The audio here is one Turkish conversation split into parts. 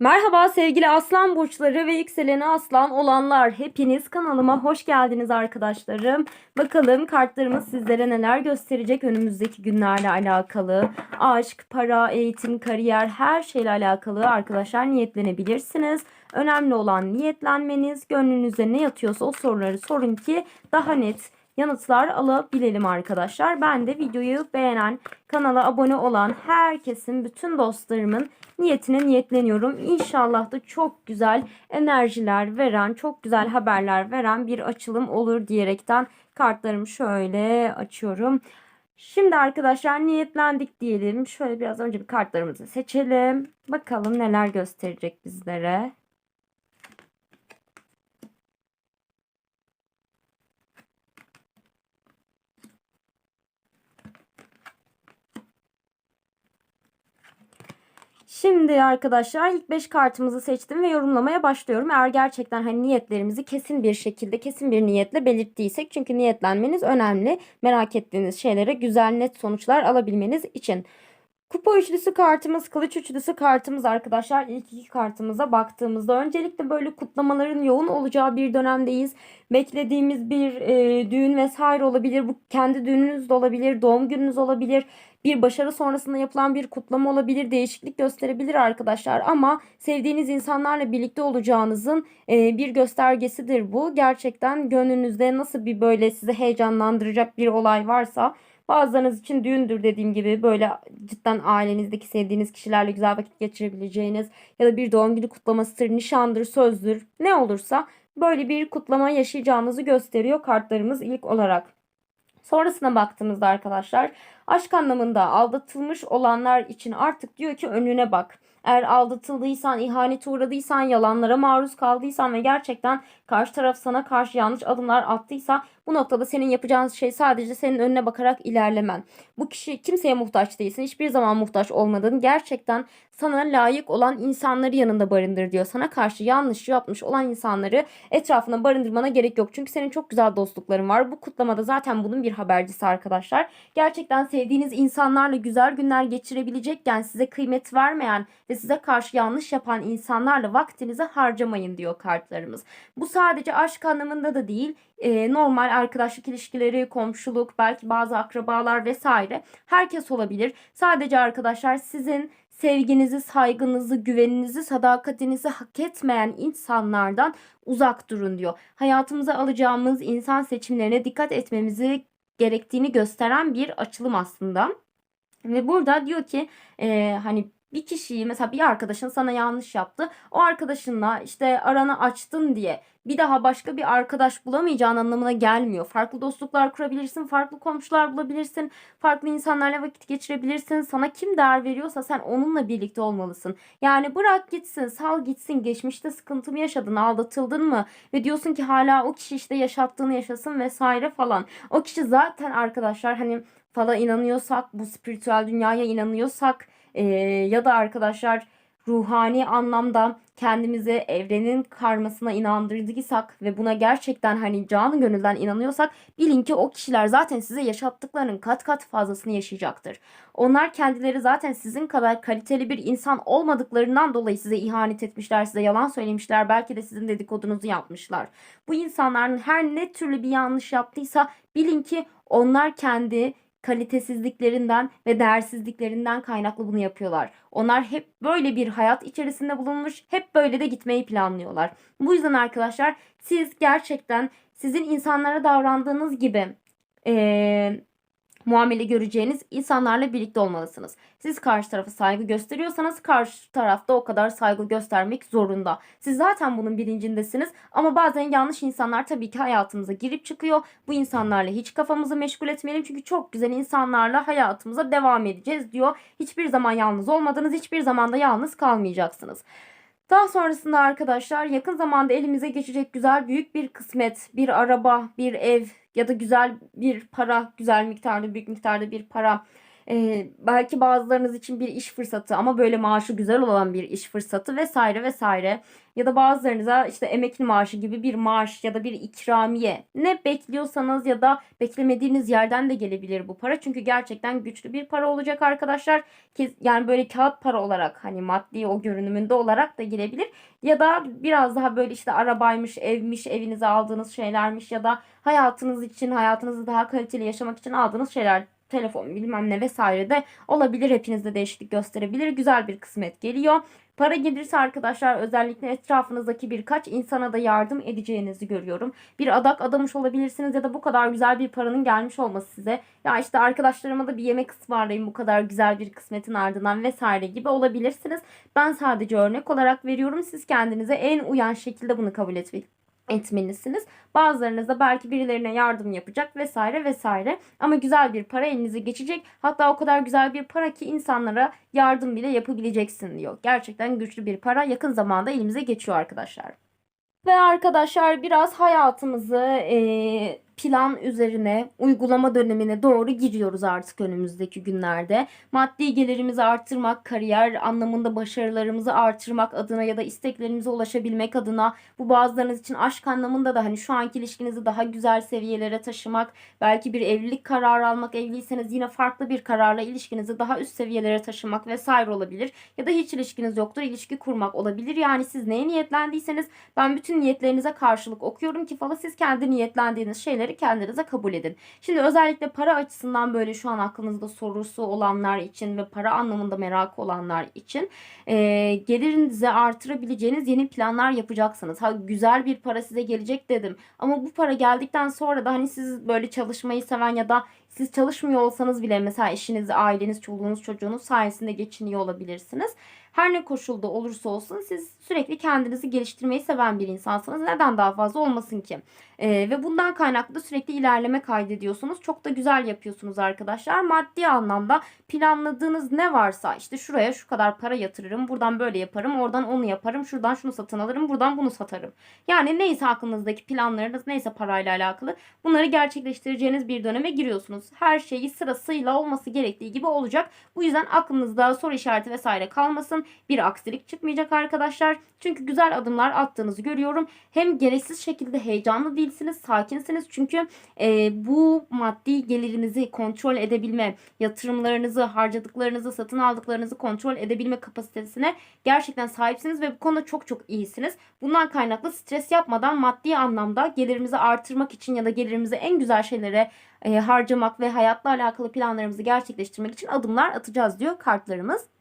Merhaba sevgili aslan burçları ve yükseleni aslan olanlar. Hepiniz kanalıma hoş geldiniz arkadaşlarım. Bakalım kartlarımız sizlere neler gösterecek önümüzdeki günlerle alakalı. Aşk, para, eğitim, kariyer her şeyle alakalı arkadaşlar niyetlenebilirsiniz. Önemli olan niyetlenmeniz. Gönlünüzde ne yatıyorsa o soruları sorun ki daha net yanıtlar alabilelim arkadaşlar. Ben de videoyu beğenen, kanala abone olan herkesin, bütün dostlarımın niyetine niyetleniyorum. İnşallah da çok güzel enerjiler veren, çok güzel haberler veren bir açılım olur diyerekten kartlarımı şöyle açıyorum. Şimdi arkadaşlar niyetlendik diyelim. Şöyle biraz önce bir kartlarımızı seçelim. Bakalım neler gösterecek bizlere. Şimdi arkadaşlar ilk 5 kartımızı seçtim ve yorumlamaya başlıyorum. Eğer gerçekten hani niyetlerimizi kesin bir şekilde, kesin bir niyetle belirttiysek çünkü niyetlenmeniz önemli. Merak ettiğiniz şeylere güzel net sonuçlar alabilmeniz için. Kupa üçlüsü kartımız, kılıç üçlüsü kartımız arkadaşlar. İlk iki kartımıza baktığımızda öncelikle böyle kutlamaların yoğun olacağı bir dönemdeyiz. Beklediğimiz bir e, düğün vesaire olabilir. Bu kendi düğününüz de olabilir, doğum gününüz olabilir. Bir başarı sonrasında yapılan bir kutlama olabilir, değişiklik gösterebilir arkadaşlar. Ama sevdiğiniz insanlarla birlikte olacağınızın e, bir göstergesidir bu. Gerçekten gönlünüzde nasıl bir böyle sizi heyecanlandıracak bir olay varsa Bazılarınız için düğündür dediğim gibi böyle cidden ailenizdeki sevdiğiniz kişilerle güzel vakit geçirebileceğiniz ya da bir doğum günü kutlamasıdır, nişandır, sözdür ne olursa böyle bir kutlama yaşayacağınızı gösteriyor kartlarımız ilk olarak. Sonrasına baktığımızda arkadaşlar aşk anlamında aldatılmış olanlar için artık diyor ki önüne bak. Eğer aldatıldıysan, ihanete uğradıysan, yalanlara maruz kaldıysan ve gerçekten karşı taraf sana karşı yanlış adımlar attıysa bu noktada senin yapacağın şey sadece senin önüne bakarak ilerlemen. Bu kişi kimseye muhtaç değilsin. Hiçbir zaman muhtaç olmadın. Gerçekten sana layık olan insanları yanında barındır diyor. Sana karşı yanlış yapmış olan insanları etrafına barındırmana gerek yok. Çünkü senin çok güzel dostlukların var. Bu kutlamada zaten bunun bir habercisi arkadaşlar. Gerçekten sevdiğiniz insanlarla güzel günler geçirebilecekken size kıymet vermeyen ve size karşı yanlış yapan insanlarla vaktinizi harcamayın diyor kartlarımız. Bu sadece aşk anlamında da değil e, normal arkadaşlık ilişkileri, komşuluk, belki bazı akrabalar vesaire herkes olabilir. Sadece arkadaşlar sizin sevginizi, saygınızı, güveninizi, sadakatinizi hak etmeyen insanlardan uzak durun diyor. Hayatımıza alacağımız insan seçimlerine dikkat etmemizi gerektiğini gösteren bir açılım aslında. Ve burada diyor ki e, hani bir kişiyi mesela bir arkadaşın sana yanlış yaptı. O arkadaşınla işte aranı açtın diye bir daha başka bir arkadaş bulamayacağın anlamına gelmiyor. Farklı dostluklar kurabilirsin, farklı komşular bulabilirsin, farklı insanlarla vakit geçirebilirsin. Sana kim değer veriyorsa sen onunla birlikte olmalısın. Yani bırak gitsin, sal gitsin. Geçmişte sıkıntı mı yaşadın, aldatıldın mı? Ve diyorsun ki hala o kişi işte yaşattığını yaşasın vesaire falan. O kişi zaten arkadaşlar hani fala inanıyorsak, bu spiritüel dünyaya inanıyorsak e, ya da arkadaşlar ruhani anlamda kendimizi evrenin karmasına inandırdıysak ve buna gerçekten hani canı gönülden inanıyorsak bilin ki o kişiler zaten size yaşattıklarının kat kat fazlasını yaşayacaktır. Onlar kendileri zaten sizin kadar kaliteli bir insan olmadıklarından dolayı size ihanet etmişler, size yalan söylemişler, belki de sizin dedikodunuzu yapmışlar. Bu insanların her ne türlü bir yanlış yaptıysa bilin ki onlar kendi kalitesizliklerinden ve değersizliklerinden kaynaklı bunu yapıyorlar. Onlar hep böyle bir hayat içerisinde bulunmuş, hep böyle de gitmeyi planlıyorlar. Bu yüzden arkadaşlar siz gerçekten sizin insanlara davrandığınız gibi ee, muamele göreceğiniz insanlarla birlikte olmalısınız. Siz karşı tarafa saygı gösteriyorsanız karşı tarafta o kadar saygı göstermek zorunda. Siz zaten bunun bilincindesiniz ama bazen yanlış insanlar tabii ki hayatımıza girip çıkıyor. Bu insanlarla hiç kafamızı meşgul etmeyelim çünkü çok güzel insanlarla hayatımıza devam edeceğiz diyor. Hiçbir zaman yalnız olmadınız, hiçbir zaman da yalnız kalmayacaksınız. Daha sonrasında arkadaşlar yakın zamanda elimize geçecek güzel büyük bir kısmet, bir araba, bir ev ya da güzel bir para, güzel miktarda, büyük miktarda bir para e, belki bazılarınız için bir iş fırsatı ama böyle maaşı güzel olan bir iş fırsatı vesaire vesaire. Ya da bazılarınıza işte emekli maaşı gibi bir maaş ya da bir ikramiye ne bekliyorsanız ya da beklemediğiniz yerden de gelebilir bu para. Çünkü gerçekten güçlü bir para olacak arkadaşlar. Yani böyle kağıt para olarak hani maddi o görünümünde olarak da gelebilir. Ya da biraz daha böyle işte arabaymış, evmiş, evinize aldığınız şeylermiş ya da hayatınız için, hayatınızı daha kaliteli yaşamak için aldığınız şeyler telefon bilmem ne vesaire de olabilir. Hepinizde değişiklik gösterebilir. Güzel bir kısmet geliyor. Para gelirse arkadaşlar özellikle etrafınızdaki birkaç insana da yardım edeceğinizi görüyorum. Bir adak adamış olabilirsiniz ya da bu kadar güzel bir paranın gelmiş olması size. Ya işte arkadaşlarıma da bir yemek ısmarlayayım bu kadar güzel bir kısmetin ardından vesaire gibi olabilirsiniz. Ben sadece örnek olarak veriyorum. Siz kendinize en uyan şekilde bunu kabul etmeyin etmelisiniz. Bazılarınız da belki birilerine yardım yapacak vesaire vesaire. Ama güzel bir para elinize geçecek. Hatta o kadar güzel bir para ki insanlara yardım bile yapabileceksin diyor. Gerçekten güçlü bir para yakın zamanda elimize geçiyor arkadaşlar. Ve arkadaşlar biraz hayatımızı eee, plan üzerine uygulama dönemine doğru giriyoruz artık önümüzdeki günlerde. Maddi gelirimizi artırmak, kariyer anlamında başarılarımızı artırmak adına ya da isteklerimize ulaşabilmek adına bu bazılarınız için aşk anlamında da hani şu anki ilişkinizi daha güzel seviyelere taşımak, belki bir evlilik kararı almak, evliyseniz yine farklı bir kararla ilişkinizi daha üst seviyelere taşımak vesaire olabilir. Ya da hiç ilişkiniz yoktur, ilişki kurmak olabilir. Yani siz neye niyetlendiyseniz ben bütün niyetlerinize karşılık okuyorum ki falan siz kendi niyetlendiğiniz şeyleri kendinize kabul edin. Şimdi özellikle para açısından böyle şu an aklınızda sorusu olanlar için ve para anlamında merak olanlar için e, gelirinizi artırabileceğiniz yeni planlar yapacaksınız. Ha güzel bir para size gelecek dedim. Ama bu para geldikten sonra da hani siz böyle çalışmayı seven ya da siz çalışmıyor olsanız bile mesela eşiniz, aileniz, çoluğunuz, çocuğunuz sayesinde geçiniyor olabilirsiniz. Her ne koşulda olursa olsun siz sürekli kendinizi geliştirmeyi seven bir insansınız. Neden daha fazla olmasın ki? Ee, ve bundan kaynaklı da sürekli ilerleme kaydediyorsunuz. Çok da güzel yapıyorsunuz arkadaşlar. Maddi anlamda planladığınız ne varsa işte şuraya şu kadar para yatırırım. Buradan böyle yaparım. Oradan onu yaparım. Şuradan şunu satın alırım. Buradan bunu satarım. Yani neyse aklınızdaki planlarınız neyse parayla alakalı bunları gerçekleştireceğiniz bir döneme giriyorsunuz. Her şeyi sırasıyla olması gerektiği gibi olacak. Bu yüzden aklınızda soru işareti vesaire kalmasın. Bir aksilik çıkmayacak arkadaşlar. Çünkü güzel adımlar attığınızı görüyorum. Hem gereksiz şekilde heyecanlı değilsiniz, sakinsiniz. Çünkü e, bu maddi gelirinizi kontrol edebilme, yatırımlarınızı, harcadıklarınızı, satın aldıklarınızı kontrol edebilme kapasitesine gerçekten sahipsiniz ve bu konuda çok çok iyisiniz. Bundan kaynaklı stres yapmadan maddi anlamda gelirimizi artırmak için ya da gelirimizi en güzel şeylere e, harcamak ve hayatla alakalı planlarımızı gerçekleştirmek için adımlar atacağız diyor kartlarımız.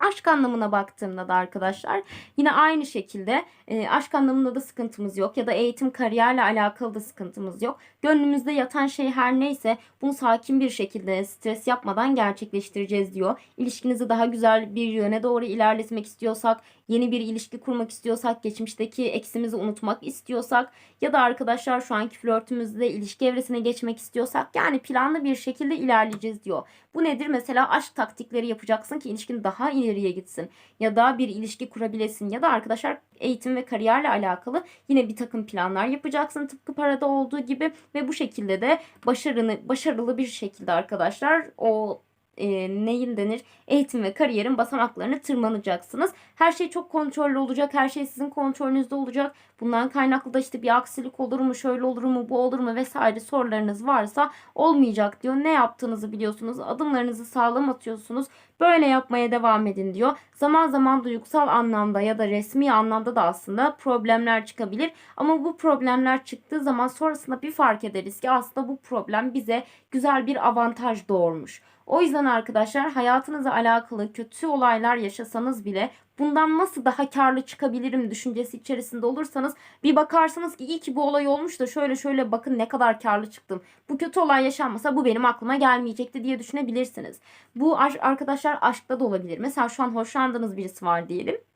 Aşk anlamına baktığımda da arkadaşlar yine aynı şekilde e, aşk anlamında da sıkıntımız yok ya da eğitim kariyerle alakalı da sıkıntımız yok. Gönlümüzde yatan şey her neyse bunu sakin bir şekilde stres yapmadan gerçekleştireceğiz diyor. İlişkinizi daha güzel bir yöne doğru ilerletmek istiyorsak, yeni bir ilişki kurmak istiyorsak, geçmişteki eksimizi unutmak istiyorsak ya da arkadaşlar şu anki flörtümüzde ilişki evresine geçmek istiyorsak yani planlı bir şekilde ilerleyeceğiz diyor. Bu nedir? Mesela aşk taktikleri yapacaksın ki ilişkin daha ileriye gitsin. Ya da bir ilişki kurabilesin. Ya da arkadaşlar eğitim ve kariyerle alakalı yine bir takım planlar yapacaksın tıpkı parada olduğu gibi ve bu şekilde de başarını başarılı bir şekilde arkadaşlar o e, neyin denir eğitim ve kariyerin basamaklarını tırmanacaksınız. Her şey çok kontrollü olacak. Her şey sizin kontrolünüzde olacak. Bundan kaynaklı da işte bir aksilik olur mu, şöyle olur mu, bu olur mu vesaire sorularınız varsa olmayacak diyor. Ne yaptığınızı biliyorsunuz. Adımlarınızı sağlam atıyorsunuz. Böyle yapmaya devam edin diyor. Zaman zaman duygusal anlamda ya da resmi anlamda da aslında problemler çıkabilir. Ama bu problemler çıktığı zaman sonrasında bir fark ederiz ki aslında bu problem bize güzel bir avantaj doğurmuş. O yüzden arkadaşlar hayatınızla alakalı kötü olaylar yaşasanız bile bundan nasıl daha karlı çıkabilirim düşüncesi içerisinde olursanız bir bakarsınız ki iyi ki bu olay olmuş da şöyle şöyle bakın ne kadar karlı çıktım. Bu kötü olay yaşanmasa bu benim aklıma gelmeyecekti diye düşünebilirsiniz. Bu aş- arkadaşlar aşkta da olabilir. Mesela şu an hoşlandığınız birisi var diyelim.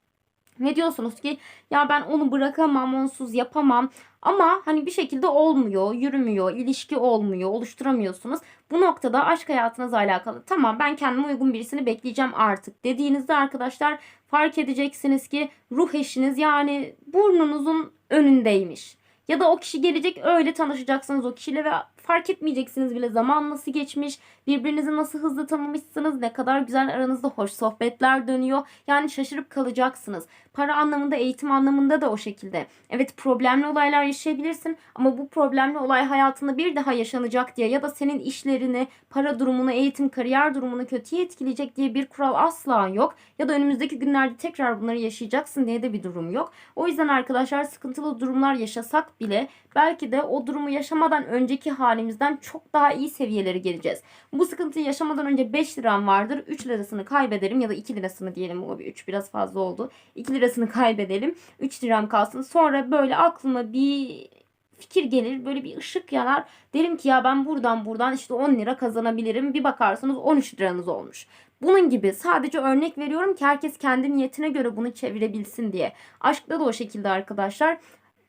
Ne diyorsunuz ki ya ben onu bırakamam, onsuz yapamam. Ama hani bir şekilde olmuyor, yürümüyor, ilişki olmuyor, oluşturamıyorsunuz. Bu noktada aşk hayatınızla alakalı tamam ben kendime uygun birisini bekleyeceğim artık dediğinizde arkadaşlar fark edeceksiniz ki ruh eşiniz yani burnunuzun önündeymiş. Ya da o kişi gelecek öyle tanışacaksınız o kişiyle ve fark etmeyeceksiniz bile zaman nasıl geçmiş, birbirinizi nasıl hızlı tanımışsınız, ne kadar güzel aranızda hoş sohbetler dönüyor. Yani şaşırıp kalacaksınız. Para anlamında, eğitim anlamında da o şekilde. Evet problemli olaylar yaşayabilirsin ama bu problemli olay hayatında bir daha yaşanacak diye ya da senin işlerini, para durumunu, eğitim, kariyer durumunu kötüye etkileyecek diye bir kural asla yok. Ya da önümüzdeki günlerde tekrar bunları yaşayacaksın diye de bir durum yok. O yüzden arkadaşlar sıkıntılı durumlar yaşasak bile belki de o durumu yaşamadan önceki halimizden çok daha iyi seviyelere geleceğiz. Bu sıkıntıyı yaşamadan önce 5 liram vardır. 3 lirasını kaybederim ya da 2 lirasını diyelim. O bir 3 biraz fazla oldu. 2 lirasını kaybedelim. 3 liram kalsın. Sonra böyle aklıma bir fikir gelir. Böyle bir ışık yanar. Derim ki ya ben buradan buradan işte 10 lira kazanabilirim. Bir bakarsınız 13 liranız olmuş. Bunun gibi sadece örnek veriyorum ki herkes kendi niyetine göre bunu çevirebilsin diye. Aşkta da o şekilde arkadaşlar.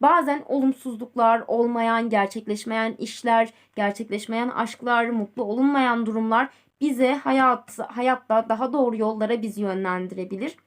Bazen olumsuzluklar, olmayan, gerçekleşmeyen işler, gerçekleşmeyen aşklar, mutlu olunmayan durumlar bize hayat, hayatta daha doğru yollara bizi yönlendirebilir.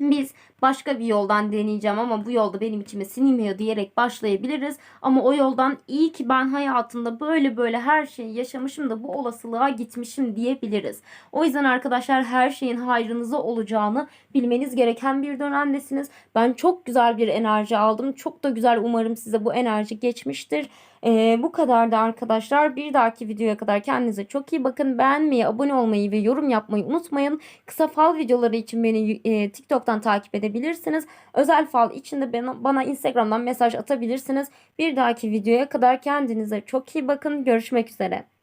Biz başka bir yoldan deneyeceğim ama bu yolda benim içime sinmiyor diyerek başlayabiliriz. Ama o yoldan iyi ki ben hayatımda böyle böyle her şeyi yaşamışım da bu olasılığa gitmişim diyebiliriz. O yüzden arkadaşlar her şeyin hayrınıza olacağını bilmeniz gereken bir dönemdesiniz. Ben çok güzel bir enerji aldım. Çok da güzel umarım size bu enerji geçmiştir. Ee, bu kadar da arkadaşlar. Bir dahaki videoya kadar kendinize çok iyi bakın. Beğenmeyi, abone olmayı ve yorum yapmayı unutmayın. Kısa fal videoları için beni e, TikTok'tan takip edebilirsiniz. Özel fal için de bana, bana Instagram'dan mesaj atabilirsiniz. Bir dahaki videoya kadar kendinize çok iyi bakın. Görüşmek üzere.